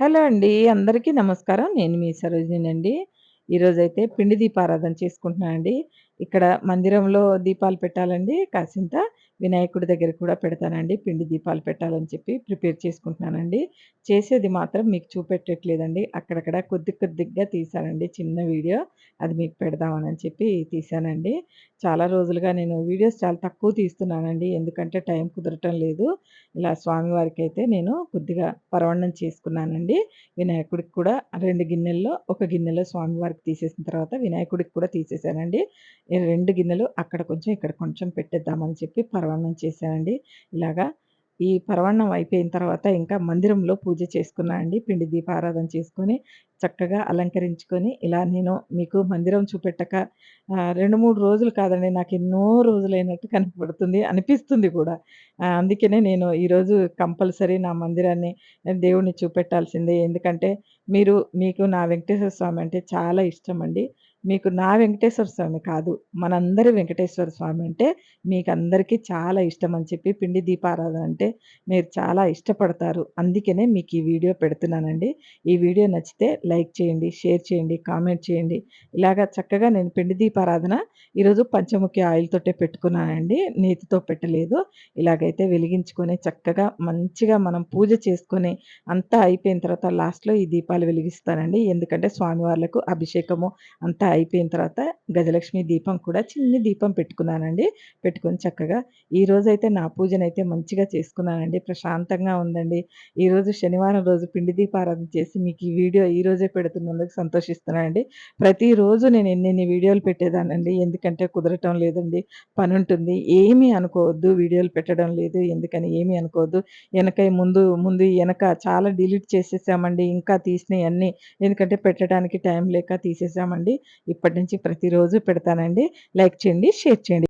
Hello అండి. అందరికీ నమస్కారం. నేను మీ సరోజినండి. ఈరోజైతే పిండి దీపారాధన చేసుకుంటున్నానండి. ఇక్కడ మందిరంలో దీపాలు పెట్టాలండి కాసింత. వినాయకుడి దగ్గర కూడా పెడతానండి. పిండి దీపాలు పెట్టాలని చెప్పి ప్రిపేర్ చేసుకుంటున్నానండి. చేసేది మాత్రం మీకు చూపెట్టట్లేదండి. అక్కడక్కడ కొద్ది కొద్దిగా తీశానండి చిన్న వీడియో. అది మీకు పెడదామని చెప్పి తీశానండి. చాలా రోజులుగా నేను వీడియోస్ చాలా తక్కువ తీస్తున్నానండి. ఎందుకంటే టైం కుదరటం లేదు. ఇలా స్వామివారికైతే నేను కొద్దిగా పరవన్నం చేసుకున్నానండి. వినాయకుడికి కూడా రెండు గిన్నెల్లో, ఒక గిన్నెలో స్వామివారికి తీసేసిన తర్వాత వినాయకుడికి కూడా తీసేసానండి. ఈ రెండు గిన్నెలు అక్కడ కొంచెం, ఇక్కడ కొంచెం పెట్టేద్దామని చెప్పి పరమాన్నం చేశానండి. ఇలాగా ఈ పరమాన్నం అయిపోయిన తర్వాత ఇంకా మందిరంలో పూజ చేసుకున్నా అండి. పిండి దీపారాధన చేసుకొని, చక్కగా అలంకరించుకొని, ఇలా నేను మీకు మందిరం చూపెట్టక ఆహ్, 2, 3 రోజులు కాదండి నాకు ఎన్నో రోజులైనట్టు కనపడుతుంది. అనిపిస్తుంది కూడా. ఆహ్, అందుకనే నేను ఈరోజు కంపల్సరీ నా మందిరాన్ని దేవుడిని చూపెట్టాల్సిందే. ఎందుకంటే మీరు మీకు నా వెంకటేశ్వర స్వామి అంటే చాలా ఇష్టమండి. మీకు నా వెంకటేశ్వర స్వామి కాదు. మనందరి వెంకటేశ్వర స్వామి అంటే మీకందరికీ చాలా ఇష్టమని చెప్పి పిండి దీపారాధన అంటే మీరు చాలా ఇష్టపడతారు. అందుకనే మీకు ఈ వీడియో పెడుతున్నానండి. ఈ వీడియో నచ్చితే లైక్ చేయండి, షేర్ చేయండి, కామెంట్ చేయండి. ఇలాగ చక్కగా నేను పిండి దీపారాధన ఈరోజు పంచముఖి ఆయిల్ తోటే పెట్టుకున్నానండి. నేతితో పెట్టలేదు. ఇలాగైతే వెలిగించుకొని చక్కగా మంచిగా మనం పూజ చేసుకొని అంతా అయిపోయిన తర్వాత లాస్ట్‌లో ఈ దీపాలు వెలిగిస్తానండి. ఎందుకంటే స్వామివార్లకు అభిషేకము అంతా అయిపోయిన తర్వాత గజలక్ష్మి దీపం కూడా చిన్ని దీపం పెట్టుకున్నానండి. పెట్టుకొని చక్కగా ఈరోజైతే నా పూజనైతే మంచిగా చేసుకున్నానండి. ప్రశాంతంగా ఉందండి. ఈరోజు శనివారం రోజు పిండి దీపారాధన చేసి మీకు ఈ వీడియో ఈరోజు పెడుతున్నందుకు సంతోషిస్తున్నానండి. ప్రతిరోజు నేను ఎన్నెన్ని వీడియోలు పెట్టేదానండి ఎందుకంటే కుదరటం లేదండి. పని ఉంటుంది ఏమీ అనుకోవద్దు. వీడియోలు పెట్టడం లేదు ఎందుకని ఏమీ అనుకోవద్దు. వెనక ముందు, ముందు వెనక చాలా డిలీట్ చేసేసామండి. ఇంకా తీసినయన్నీ ఎందుకంటే పెట్టడానికి టైం లేక తీసేసామండి. ఇప్పటి నుంచి ప్రతిరోజు పెడతానండి. లైక్ చేయండి, షేర్ చేయండి.